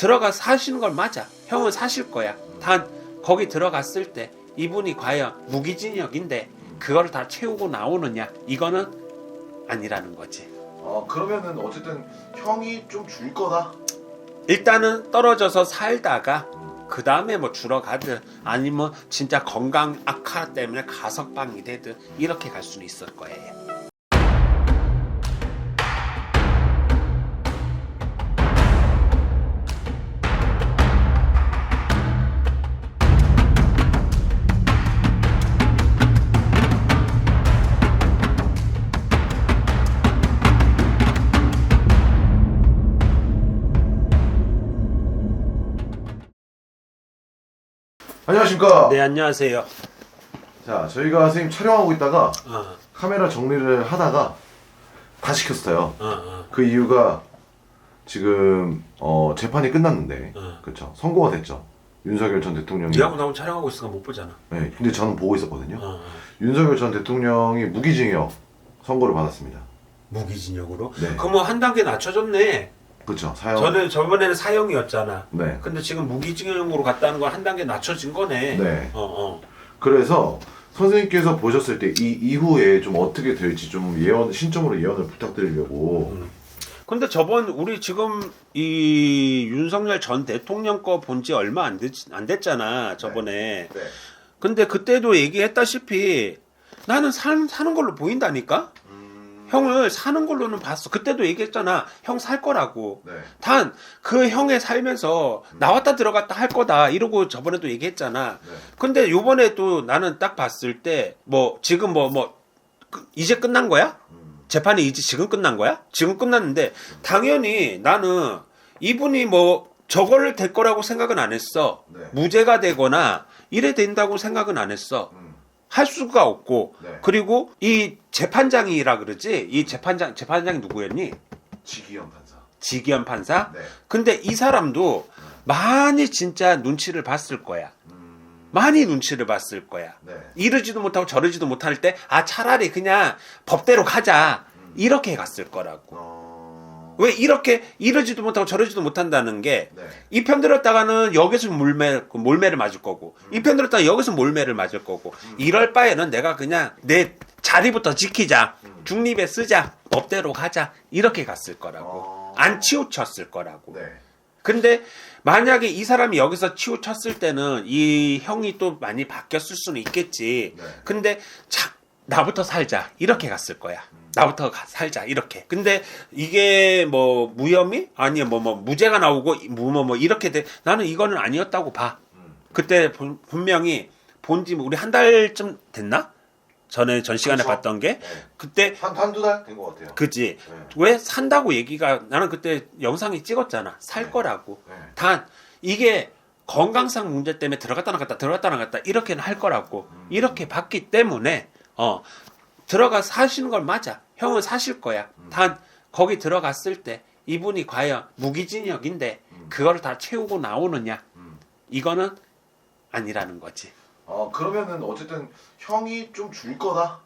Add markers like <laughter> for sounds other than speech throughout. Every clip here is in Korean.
들어가 사시는 걸 맞아. 형은 사실 거야. 단 거기 들어갔을 때 이분이 과연 무기징역인데 그걸 다 채우고 나오느냐 이거는 아니라는 거지. 어 그러면은 어쨌든 형이 좀 줄 거다. 일단은 떨어져서 살다가 그 다음에 뭐 줄어가든 아니면 진짜 건강 악화 때문에 가석방이 되든 이렇게 갈 수는 있을 거예요. 안녕하십니까. 네 안녕하세요. 자 저희가 선생님 촬영하고 있다가 어, 카메라 정리를 하다가 다시 켰어요. 어, 어. 그 이유가 지금 어, 재판이 끝났는데 어. 그렇죠 선고가 됐죠. 윤석열 전 대통령이. 니하고 나하고 촬영하고 있으니까 못 보잖아. 네, 근데 저는 보고 있었거든요. 어, 어. 윤석열 전 대통령이 무기징역 선고를 받았습니다. 무기징역으로. 네. 그럼 뭐 한 단계 낮춰졌네. 그렇죠. 사형. 저는 저번에는 사형이었잖아. 네. 근데 지금 무기징역으로 갔다는 건 한 단계 낮춰진 거네. 네. 어, 어. 그래서 선생님께서 보셨을 때 이 이후에 좀 어떻게 될지 좀 예언 신점으로 예언을 부탁드리려고. 음. 근데 저번 우리 지금 이 윤석열 전 대통령 거 본 지 얼마 안, 됐, 안 됐잖아 저번에 네. 근데 그때도 얘기했다시피 나는 사, 사는 걸로 보인다니까 음, 형을 사는 걸로는 봤어 그때도 얘기했잖아 형 살 거라고 네. 단 그 형의 살면서 나왔다 들어갔다 할 거다 이러고 저번에도 얘기했잖아 네. 근데 요번에 또 나는 딱 봤을 때 뭐 지금 뭐 뭐 이제 끝난 거야? 음, 재판이 이제 지금 끝난 거야? 지금 끝났는데 당연히 나는 이분이 뭐 저거를 될 거라고 생각은 안 했어. 네. 무죄가 되거나 이래 된다고 생각은 안 했어. 음, 할 수가 없고 네. 그리고 이 재판장이라 그러지 이 재판장 재판장이 누구였니? 지기현 판사. 지기현 판사. 네. 근데 이 사람도 많이 진짜 눈치를 봤을 거야. 음, 많이 눈치를 봤을 거야. 네. 이러지도 못하고 저러지도 못할 때 아 차라리 그냥 법대로 가자 이렇게 갔을 거라고. 어, 왜 이렇게 이러지도 못하고 저러지도 못한다는 게 네. 이편 들었다가는 여기서 몰매 몰매를 맞을 거고 이편 들었다가 여기서 몰매를 맞을 거고 이럴 바에는 내가 그냥 내 자리부터 지키자 중립에 쓰자 법대로 가자 이렇게 갔을 거라고 어. 안 치우쳤을 거라고 네. 근데 만약에 이 사람이 여기서 치우쳤을 때는 이 형이 또 많이 바뀌었을 수는 있겠지 네. 근데 자, 나부터 살자 이렇게 갔을 거야. 나부터 가- 살자 이렇게. 근데 이게 뭐 무혐의 아니 뭐뭐 무죄가 나오고 뭐뭐 뭐 이렇게 돼. 나는 이거는 아니었다고 봐. 음, 그때 분- 분명히 본지 우리 한 달쯤 됐나? 전에 전 시간에 그쵸. 봤던 게 네. 그때 한 한두 달 된 것 같아요. 그지 네. 왜 산다고 얘기가 나는 그때 영상이 찍었잖아 살 네. 거라고 네. 단 이게 건강상 문제 때문에 들어갔다 나갔다 들어갔다 나갔다 이렇게는 할 거라고 음. 이렇게 봤기 때문에 어 들어가 사시는 걸 맞아 형은 사실 거야 음. 단 거기 들어갔을 때 이분이 과연 무기징역인데 음. 그걸 다 채우고 나오느냐 음. 이거는 아니라는 거지 어 그러면은 어쨌든 형이 좀 줄 거다.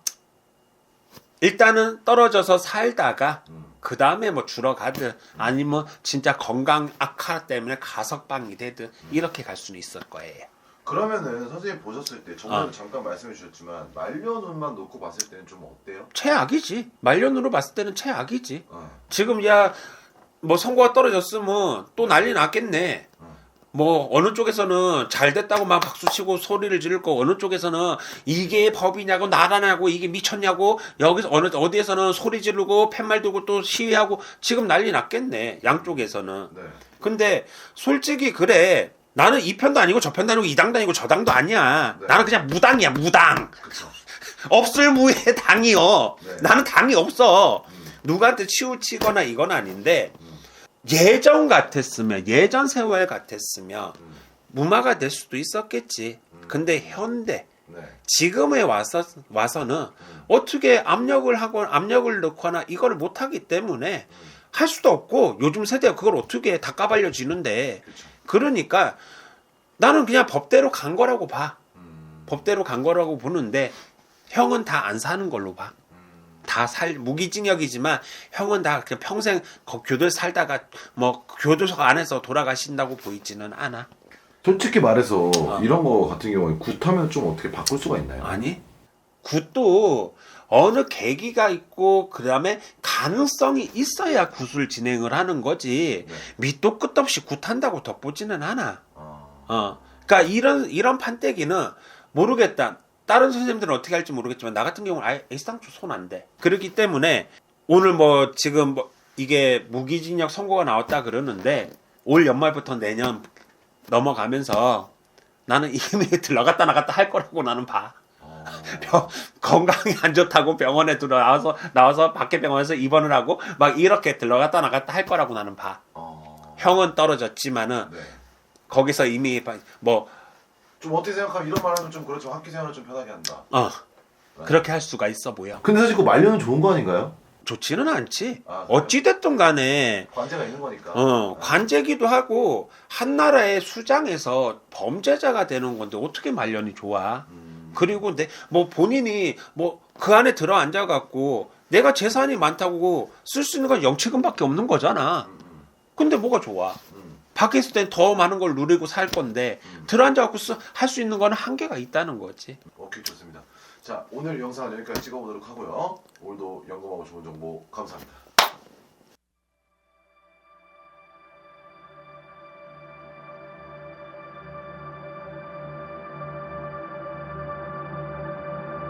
일단은 떨어져서 살다가 음. 그 다음에 뭐 줄어가든 아니면 진짜 건강 악화 때문에 가석방이 되든 이렇게 갈 수는 있을 거예요. 그러면은 선생님 보셨을 때 저번에 어. 잠깐 말씀해 주셨지만 말년운만 놓고 봤을 때는 좀 어때요? 최악이지. 말년으로 봤을 때는 최악이지. 어. 지금 야 뭐 선거가 떨어졌으면 또 난리 났겠네. 어. 뭐 어느 쪽에서는 잘 됐다고 막 박수 치고 소리를 지를 거 어느 쪽에서는 이게 법이냐고 나라냐고 이게 미쳤냐고 여기서 어느 어디에서는 소리 지르고 팻말 들고 또 시위하고 지금 난리 났겠네 양쪽에서는 네. 근데 솔직히 그래 나는 이 편도 아니고 저 편도 아니고 이 당도 아니고 저 당도 아니야 네. 나는 그냥 무당이야 무당 그렇죠. 없을 무의 당이요 네. 나는 당이 없어 음. 누구한테 치우치거나 이건 아닌데 음. 예전 같았으면 예전 세월 같았으면 음. 무마가 될 수도 있었겠지 음. 근데 현대 네. 지금에 와서 와서는 음. 어떻게 압력을 하거나 압력을 넣거나 이걸 못 하기 때문에 음. 할 수도 없고 요즘 세대가 그걸 어떻게 다 까발려 지는데 그렇죠. 그러니까 나는 그냥 법대로 간 거라고 봐 음. 법대로 간 거라고 보는데 형은 다 안 사는 걸로 봐 음. 다살 무기징역이지만 형은 다 그냥 평생 거- 교도에 살다가 뭐 교도소 안에서 돌아가신다고 보이지는 않아. 솔직히 말해서 어. 이런 거 같은 경우에 굿하면 좀 어떻게 바꿀 수가 있나요? 아니 굿도 어느 계기가 있고 그다음에 가능성이 있어야 굿을 진행을 하는 거지 네. 밑도 끝도 없이 굿한다고 덕보지는 않아. 아, 어. 그러니까 이런 이런 판때기는 모르겠다. 다른 선생님들은 어떻게 할지 모르겠지만 나 같은 경우는 아예 애당초 손안 대. 그렇기 때문에 오늘 뭐 지금 뭐 이게 무기징역 선고가 나왔다 그러는데 올 연말부터 내년 넘어가면서 나는 <laughs> 이미 들어갔다 나갔다 할 거라고 나는 봐. 어. 병- 건강이 안 좋다고 병원에 들어와서 나와서 밖에 병원에서 입원을 하고 막 이렇게 들어갔다 나갔다 할 거라고 나는 봐. 어. 형은 떨어졌지만은 네. 거기서 이미 뭐 좀 어떻게 생각하면 이런 말하면 좀 그렇지만 학교 생활을 좀 편하게 한다. 어. 그렇게 할 수가 있어 보여. 근데 사실 그 말려는 좋은 거 아닌가요? 좋지는 않지. 아? 어찌됐든 간에, 관제가 있는 거니까. 어, 관제기도 하고, 한 나라의 수장에서 범죄자가 되는 건데, 어떻게 말년이 좋아? 음. 그리고 내, 뭐 본인이, 뭐, 그 안에 들어 앉아갖고, 내가 재산이 많다고 쓸 수 있는 건 영치금밖에 없는 거잖아. 근데 뭐가 좋아? 음. 밖에 있을 땐 더 많은 걸 누리고 살 건데, 음. 들어 앉아갖고 할 수 있는 거는 한계가 있다는 거지. 오케이 좋습니다. 자 오늘 영상은 여기까지 찍어보도록 하고요. 오늘도 연금하고 좋은 정보 감사합니다.